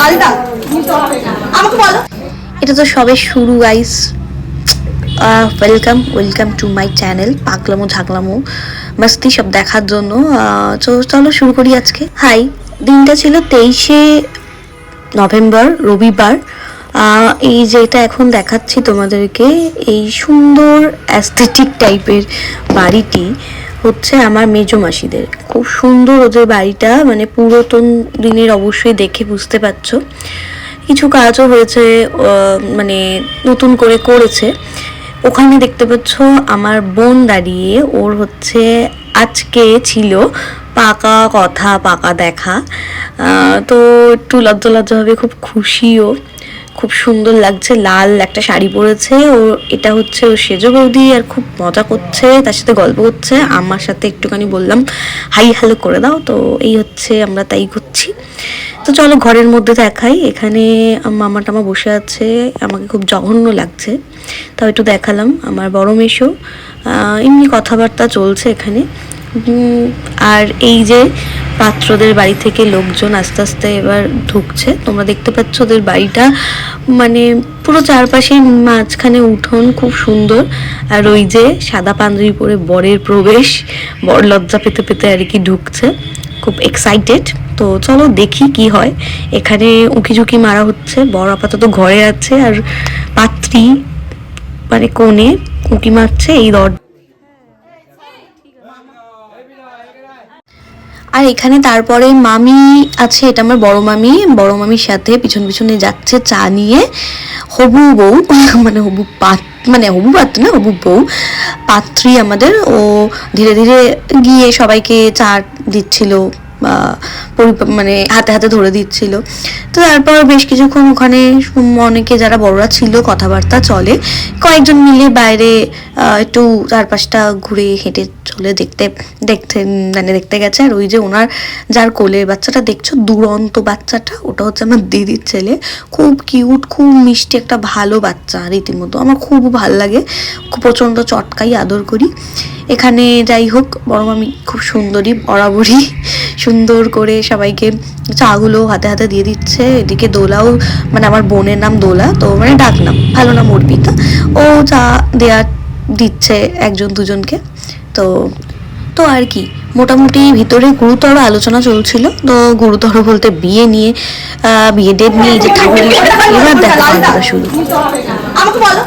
লালটা আমাকে বলো। এটা তো সবে শুরু guys welcome welcome to my channel পাগলামো ঝাগলামো। মাস্তি সব দেখার জন্য। তো চলো শুরু করি আজকে। হাই দিনটা ছিল তেইশে নভেম্বর, রবিবার। এই যেটা এখন দেখাচ্ছি তোমাদেরকে, এই সুন্দর অ্যাস্থেটিক টাইপের বাড়িটি। হচ্ছে আমার মেজো মাসিদের। খুব সুন্দর ওদের বাড়িটা মানে পুরাতন দিনের অবশ্যই দেখে বুঝতে পারছ। কিছু কাজও হয়েছে মানে নতুন করে করেছে। ওখানে দেখতে পাচ্ছ আমার বোন দাঁড়িয়ে, ওর হচ্ছে আজকে ছিল পাকা কথা, পাকা দেখা। তো একটু লজ্জা লজ্জা হবে খুব খুশিও। খুব সুন্দর লাগছে, লাল একটা শাড়ি পরেছে। ও এটা হচ্ছে ও সেজো বৌদি আর খুব মজা করছে, তার সাথে গল্প করছে। আমার সাথে একটুখানি বললাম, হাই হ্যালো করে দাও। তো এই হচ্ছে আমরা তাই করছি। তো চলো ঘরের মধ্যে দেখাই। এখানে মামা টামা বসে আছে। আমাকে খুব জঘন্য লাগছে। তাও একটু দেখালাম আমার বড় মেশো। এমনি কথাবার্তা চলছে এখানে। আর এই যে পাত্রদের বাড়ি থেকে লোকজন আস্তে আস্তে এবার ঢুকছে। তোমরা দেখতে পাচ্ছ ওদের বাড়িটা মানে পুরো চারপাশে মাঝখানে উঠোন খুব সুন্দর। আর ওই যে সাদা পাঞ্জাবি পরে বরের প্রবেশ, বর লজ্জা পেতে পেতে আর কি ঢুকছে। খুব এক্সাইটেড তো চলো দেখি কি হয়। এখানে উকি ঝুঁকি মারা হচ্ছে। বর আপাতত ঘরে আছে আর পাত্রী মানে কোণে উঁকি মারছে এই দর আর এখানে তারপরে মামি আছে, এটা আমার বড় মামি। বড় মামির সাথে পিছন পিছনে যাচ্ছে চা নিয়ে। হবু বউ মানে হবু পাত মানে হবু পাত না, হবু বউ। পাত্রী আমাদের, ও ধীরে ধীরে গিয়ে সবাইকে চা দিচ্ছিল। মানে হাতে হাতে ধরে দিচ্ছিল। তো তারপর বেশ কিছুক্ষণ ওখানে অনেকে যারা বড়রা ছিল, কথাবার্তা চলে। কয়েকজন মিলে বাইরে একটু চারপাশটা ঘুরে হেঁটে চলে দেখতে দেখতে মানে দেখতে গেছে। আর ওই যে ওনার যার কোলের বাচ্চাটা, দেখছ? দুরন্ত বাচ্চাটা। ওটা হচ্ছে আমার দিদির ছেলে। খুব কিউট, খুব মিষ্টি একটা ভালো বাচ্চা রীতিমতো। আমার খুব ভালো লাগে। খুব প্রচণ্ড চটকাই আদর করি। এখানে যাই হোক বড় মামি খুব সুন্দরী, বরাবরই। সুন্দর করে সবাইকে চাগুলো হাতে হাতে দিয়ে দিচ্ছে এদিকে দোলাও মানে আমার বোনের নাম দোলা তো মানে ডাক নাম ভালো নাম অর্পিতা। ও চা দেয়া দিচ্ছে একজন দুজনকে। তো তো আর কি মোটামুটি ভিতরে গুরুতর আলোচনা চলছিল। তো গুরুতর বলতে বিয়ে নিয়ে আহ, বিয়ে ডেট নিয়ে যে ঠাকুর এবার দেখা গল্পটা শুরু। আমাকে বলো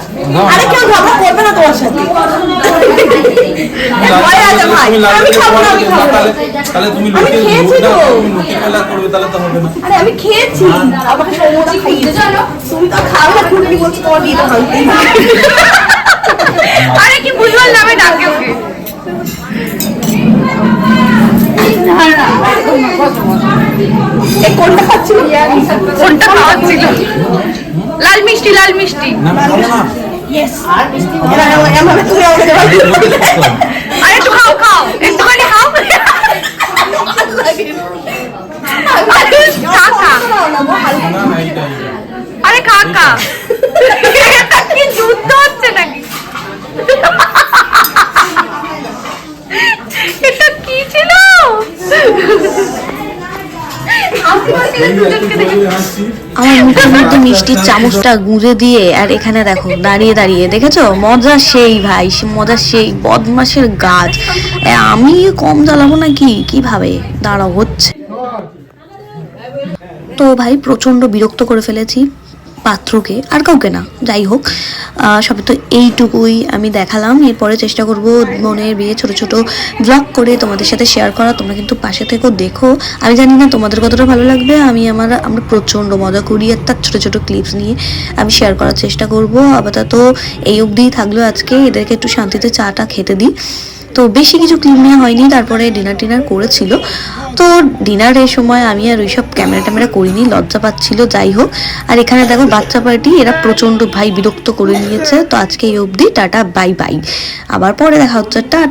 আরে কেউ ঝগড়া করবে না তোমার সাথে? আমি খাব না আমি খাব না। তাহলে তুমি আমি লোকে খেয়েছি তো। লোকে খেলা করবে তাহলে তো হবে না। আরে আমি খেয়েছি। আমাকে সৌমদা খাইয়ে জানো তুমি তো খাবে না খুঁটি বলছো তোমার বিয়েটা ভাঙতেই আরে কি ডাকে ওকে। কোনটা খাচ্ছিল? কোনটা খাওয়াচ্ছিল লাল মিষ্টি লাল মিষ্টি। না খাব না এমন তুমি আমাকে দেওয়া আরে একটু খাও খাও একটুখানি খাও আরে খা খা না না এইটা এইটা। আরে খা খা কি যুদ্ধ হচ্ছে নাকি? এটা কি ছিল? আমার মুখের মধ্যে মিষ্টির চামচটা গুঁজে দিয়ে, আর এখানে দেখো, দাঁড়িয়ে দাঁড়িয়ে, দেখেছ? মজা সেই ভাই মজা সেই বদমাসের গাছ। আমি কম জ্বালাবো নাকি? কীভাবে? দাঁড়াও, হচ্ছে। তো ভাই, প্রচণ্ড বিরক্ত করে ফেলেছি পাত্রকে, আর কাউকে না, যাই হোক। সব তো এইটুকুই আমি দেখালাম। এরপরে চেষ্টা করব বোনের বিয়ে ছোট ছোট ব্লগ করে তোমাদের সাথে শেয়ার করা। তোমরা কিন্তু পাশে থেকেও দেখো। আমি জানি না তোমাদের কতটা ভালো লাগবে। আমি আমার, আমরা প্রচণ্ড মজা করি একটা ছোটো ছোটো ক্লিপস নিয়ে। আমি শেয়ার করার চেষ্টা করব। আপাতত এই অবধিই থাকল আজকে। এদেরকে একটু শান্তিতে চাটা খেতে দিই। তো বেশি কিছু ক্লিপ নেওয়া হয়নি, তারপরে ডিনার টিনার করেছিল। তো ডিনারের সময় আমি আর ওইসব ক্যামেরা ট্যামেরা করিনি, লজ্জা পাচ্ছিল, যাই হোক। আর এখানে দেখো বাচ্চা পার্টি এরা প্রচণ্ড ভাই বিরক্ত করে নিয়েছে। তো আজকে এই অবধি টাটা বাই বাই আবার পরে দেখা হচ্ছে, টাটা।